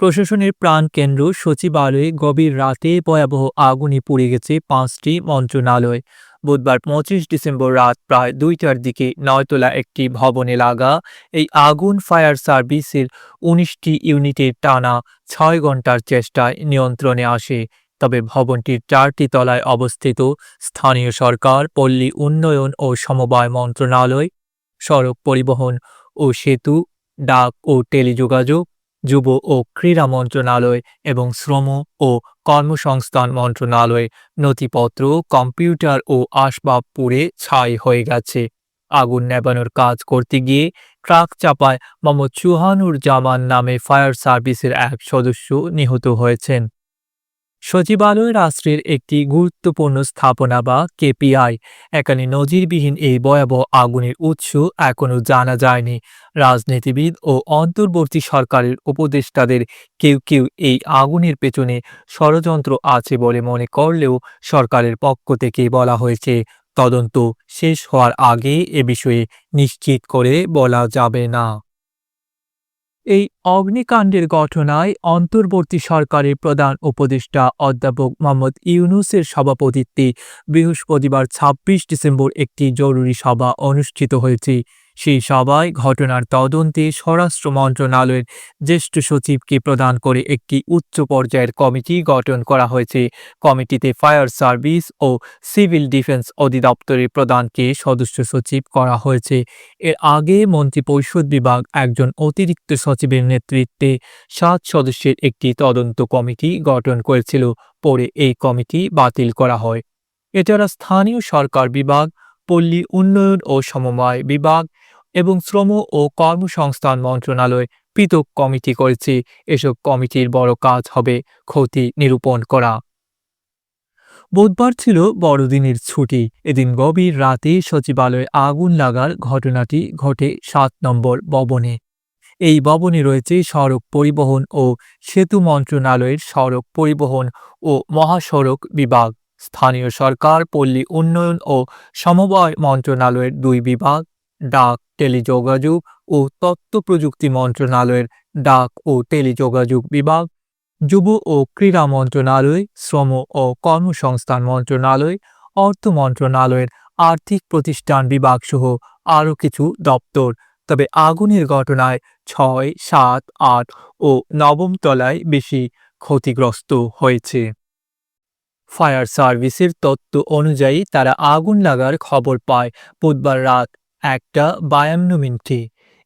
প্রশাসনের প্রাণকেন্দ্র সচিবালয়ে গভীর রাতে ভয়াবহ আগুনে পুড়ে গেছে পাঁচটি মন্ত্রণালয়। বুধবার পঁচিশ ডিসেম্বর রাত প্রায় দুইটার দিকে নয়তলা একটি ভবনে লাগা এই আগুন ফায়ার সার্ভিসের উনিশটি ইউনিটের টানা ছয় ঘণ্টার চেষ্টায় নিয়ন্ত্রণে আসে। তবে ভবনটির চারটি তলায় অবস্থিত স্থানীয় সরকার, পল্লী উন্নয়ন ও সমবায় মন্ত্রণালয়, সড়ক পরিবহন ও সেতু, ডাক ও টেলিযোগাযোগ যুব ও ক্রীড়া মন্ত্রণালয় এবং শ্রম ও কর্মসংস্থান মন্ত্রণালয় নথিপত্র, কম্পিউটার ও আসবাব পুড়ে ছাই হয়ে গেছে। আগুন নেবানোর কাজ করতে গিয়ে ট্রাক চাপায় মোহাম্মদ চুহানুর জামান নামে ফায়ার সার্ভিসের এক সদস্য নিহত হয়েছেন। সচিবালয় রাষ্ট্রের একটি গুরুত্বপূর্ণ স্থাপনা বা কেপিআই। এখানে নজিরবিহীন এই ভয়াবহ আগুনের উৎস এখনও জানা যায়নি। রাজনীতিবিদ ও অন্তর্বর্তী সরকারের উপদেষ্টাদের কেউ কেউ এই আগুনের পেছনে ষড়যন্ত্র আছে বলে মনে করলেও সরকারের পক্ষ থেকে বলা হয়েছে, তদন্ত শেষ হওয়ার আগে এ বিষয়ে নিশ্চিত করে বলা যাবে না। এই অগ্নিকাণ্ডের ঘটনায় অন্তর্বর্তী সরকারের প্রধান উপদেষ্টা অধ্যাপক মোহাম্মদ ইউনুসের সভাপতিত্বে বৃহস্পতিবার ছাব্বিশ ডিসেম্বর একটি জরুরি সভা অনুষ্ঠিত হয়েছে। সেই সভায় ঘটনার তদন্তে স্বরাষ্ট্র মন্ত্রণালয়ের জ্যেষ্ঠ সচিবকে প্রদান করে একটি উচ্চ পর্যায়ের কমিটি গঠন করা হয়েছে। কমিটিতে ফায়ার সার্ভিস ও সিভিল ডিফেন্স অধিদপ্তরের প্রধানকে সদস্য সচিব করা হয়েছে। এর আগে মন্ত্রিপরিষদ বিভাগ একজন অতিরিক্ত সচিবের নেতৃত্বে সাত সদস্যের একটি তদন্ত কমিটি গঠন করেছিল। পরে এই কমিটি বাতিল করা হয়। এছাড়া স্থানীয় সরকার বিভাগ, পল্লী উন্নয়ন ও সমবায় বিভাগ এবং শ্রম ও কর্মসংস্থান মন্ত্রণালয়, পৃথক কমিটি করেছে। এসব কমিটির বড় কাজ হবে ক্ষতি নিরূপণ করা। বুধবার ছিল বড়দিনের ছুটি। এদিন গভীর রাতে সচিবালয়ে আগুন লাগার ঘটনাটি ঘটে সাত নম্বর ভবনে। এই ভবনে রয়েছে সড়ক পরিবহন ও সেতু মন্ত্রণালয়ের সড়ক পরিবহন ও মহাসড়ক বিভাগ। স্থানীয় সরকার, পল্লী উন্নয়ন ও সমবায় মন্ত্রণালয়ের দুই বিভাগ। ডাক, টেলিযোগাযোগ ও তথ্য প্রযুক্তি মন্ত্রণালয়ের ডাক ও টেলিযোগাযোগ বিভাগ, যুব ও ক্রীড়া মন্ত্রণালয়, শ্রম ও কর্মসংস্থান মন্ত্রণালয়, অর্থ মন্ত্রণালয়ের আর্থিক প্রতিষ্ঠান বিভাগ সহ আরও কিছু দপ্তর। তবে আগুনের ঘটনায় ছয়, সাত, আট ও নবম তলায় বেশি ক্ষতিগ্রস্ত হয়েছে। ফায়ার সার্ভিসের তত্ত্ব অনুযায়ী তারা আগুন লাগার খবর পায় বুধবার রাত একটা বায়ান্ন মিনিটে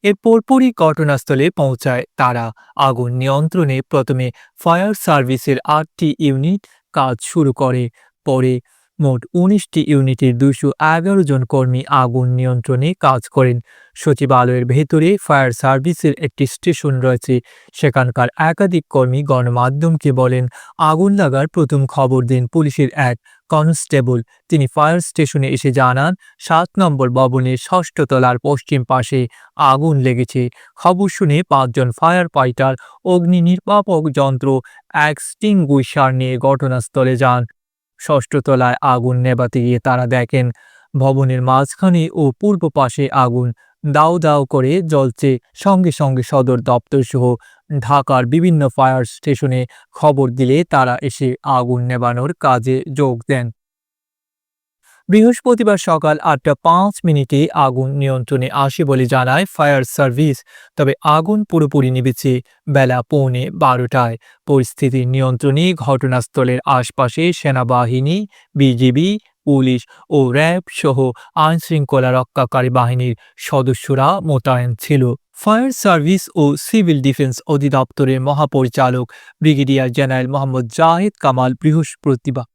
এর পরপরই ঘটনাস্থলে পৌঁছায় তারা। আগুন নিয়ন্ত্রণে প্রথমে ফায়ার সার্ভিসের আটটি ইউনিট কাজ শুরু করে। পরে মোট উনিশটি ইউনিটের দুশো এগারো জন কর্মী আগুন নিয়ন্ত্রণে কাজ করেন। সচিবালয়ের ভেতরে ফায়ার সার্ভিসের একটি স্টেশন রয়েছে। সেখানকার একাধিক কর্মী গণমাধ্যমকে বলেন, আগুন লাগার প্রথম খবর দেন পুলিশের এক কনস্টেবল। তিনি ফায়ার স্টেশনে এসে জানান, সাত নম্বর ভবনের ষষ্ঠ তলার পশ্চিম পাশে আগুন লেগেছে। খবর শুনে পাঁচজন ফায়ার ফাইটার, অগ্নি নির্বাপক যন্ত্র এক্সটিংগুইশার নিয়ে ঘটনাস্থলে যান। ষষ্ঠ তলায় আগুন নেবাতে গিয়ে তারা দেখেন, ভবনের মাঝখানে ও পূর্ব পাশে আগুন দাও দাও করে জ্বলছে। সঙ্গে সঙ্গে সদর দপ্তর সহ ঢাকার বিভিন্ন ফায়ার স্টেশনে খবর দিলে তারা এসে আগুন নেবানোর কাজে যোগ দেন। বৃহস্পতিবার সকাল আটটা পাঁচ মিনিটে আগুন নিয়ন্ত্রণে আসে বলে জানায় ফায়ার সার্ভিস। তবে আগুন পুরোপুরি নিবেছে বেলা পৌনে বারোটায়। পরিস্থিতির নিয়ন্ত্রণে ঘটনাস্থলের আশপাশে সেনাবাহিনী, বিজিবি পুলিশ ও র্যাব সহ আইনশৃঙ্খলা রক্ষাকারী বাহিনীর সদস্যরা মোতায়েন ছিল। ফায়ার সার্ভিস ও সিভিল ডিফেন্স অধিদপ্তরের মহাপরিচালক ব্রিগেডিয়ার জেনারেল মোহাম্মদ জাহেদ কামাল বৃহস্পতিবার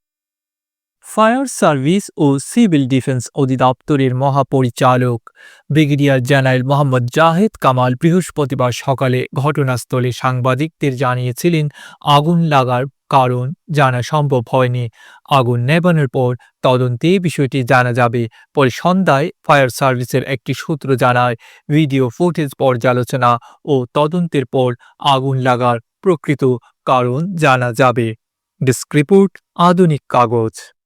ফায়ার সার্ভিস ও সিভিল ডিফেন্স অধিদপ্তরের মহাপরিচালক ব্রিগেডিয়ার জেনারেল মোহাম্মদ জাহেদ কামাল বৃহস্পতিবার সকালে ঘটনাস্থলে সাংবাদিকদের জানিয়েছিলেন, আগুন লাগার কারণ জানা সম্ভব হয়নি। আগুন নেবানোর পর তদন্তে বিষয়টি জানা যাবে। পরে সন্ধ্যায় ফায়ার সার্ভিসের একটি সূত্র জানায়, ভিডিও ফুটেজ পর্যালোচনা ও তদন্তের পর আগুন লাগার প্রকৃত কারণ জানা যাবে। ডেস্ক রিপোর্ট, আধুনিক কাগজ।